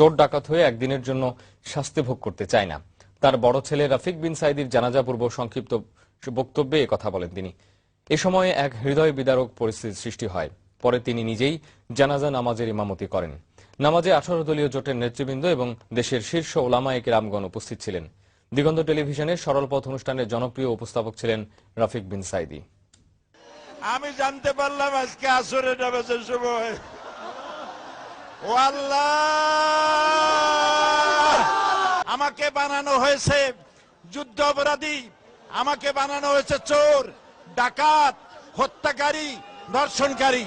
চোর ডাকাত হয়ে একদিনের জন্য শাস্তি ভোগ করতে চায় না। তার বড় ছেলে রাফিক বিন সাইদির জানাজা পূর্ব সংক্ষিপ্ত বক্তব্যে কথা বলেন তিনি। এ সময়ে এক হৃদয় বিদারক পরিস্থিতির সৃষ্টি হয়। পরে তিনি নিজেই জানাজা নামাজের ইমামতি করেন। নামাজে আঠারো দলীয় জোটের নেতৃবৃন্দ এবং দেশের শীর্ষ ওলামায়ক রামগণ উপস্থিত ছিলেন। দিগন্ত টেলিভিশনের সরল পথ অনুষ্ঠানের জনপ্রিয় উপস্থাপক ছিলেন রাফিক বিন সাইদি আমি জানতে পারলাম আজকে আসরে নামাজের সময়। আমাকে বানানো হয়েছে যুদ্ধ অপরাধী, আমাকে বানানো হয়েছে চোর, ডাকাত, হত্যাকারী, ধর্ষণকারী।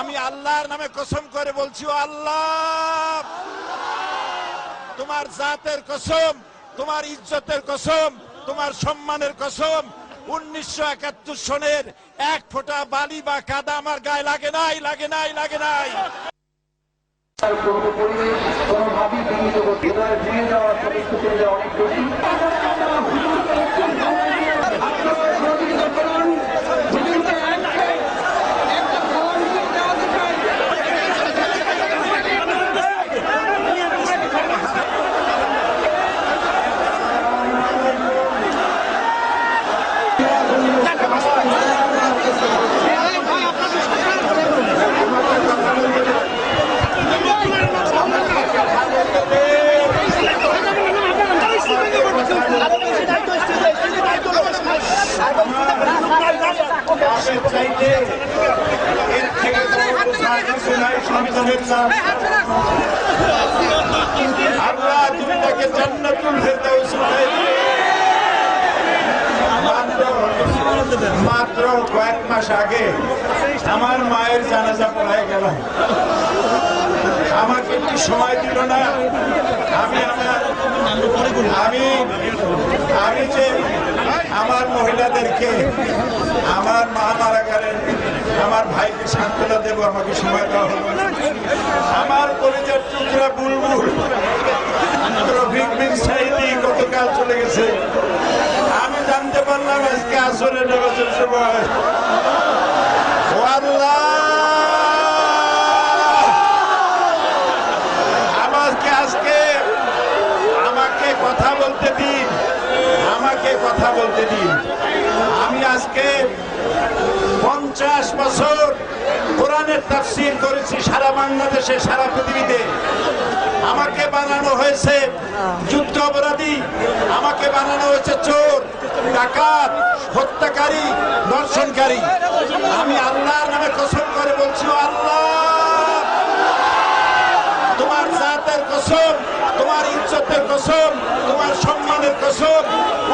আমি আল্লাহর নামে কসম করে বলছি আল্লাহ! তোমার জাতের কসম, তোমার ইজ্জতের কসম, তোমার সম্মানের কসম, উনিশশো একাত্তর সনের এক ফোঁটা বালি বা কাদা আমার গায়ে লাগে নাই লাগে নাই লাগে নাই। পরিবেশ কোনোভাবেই বিনীত করতে ভেঙে যাওয়ার অনেক বেশি মাত্র কয়েক মাস আগে আমার মায়ের জানাজা পড়ায় গেল। আমাকে একটু সময় দিল না। আমি আমার আমি আমি যে আমার মহিলাদেরকে আমার ভাইকে সান্ত্বনা দেবো, আমাকে সময় দেওয়া হলো আমার পরিচয় টুকরা বুলবুল। গতকাল চলে গেছে। আমি জানতে পারলাম আজকে আসরে নামাজের সময় আমাকে আজকে আমাকে কথা বলতে দিন। আমাকে কথা বলতে দিন। আমি আজকে পঞ্চাশ বছর কোরআনের তাফসির করেছি সারা বাংলাদেশে, সারা পৃথিবীতে। আমাকে বানানো হয়েছে যুদ্ধ অপরাধী, আমাকে বানানো হয়েছে চোর, ডাকাত, হত্যাকারী দর্শনকারী আমি আল্লাহর নামে কসম করে বলছি আল্লাহ! তোমার জাতের কসম, তোমার ইজ্জতের কসম, তোমার সম্মানের কসম,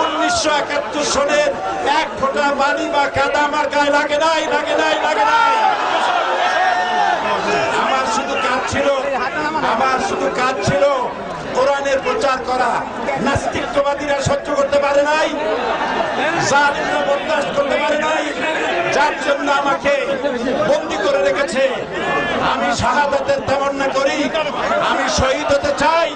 উনিশশো একাত্তর সনের এক ফোঁটা বালি বা কাদা আমার গায়ে লাগে নাই লাগে নাই লাগে নাই। আমার শুধু কাজ ছিল, আমার শুধু কাজ ছিল কোরআনের প্রচার করা। নাস্তিকবাদীরা সহ্য করতে পারে নাই, জালিমরা বরদাস্ত করতে পারে নাই, যার জন্য আমাকে বন্দি করে রেখেছে। আমি শাহাদাতের তামান্না করি, আমি শহীদ হতে চাই।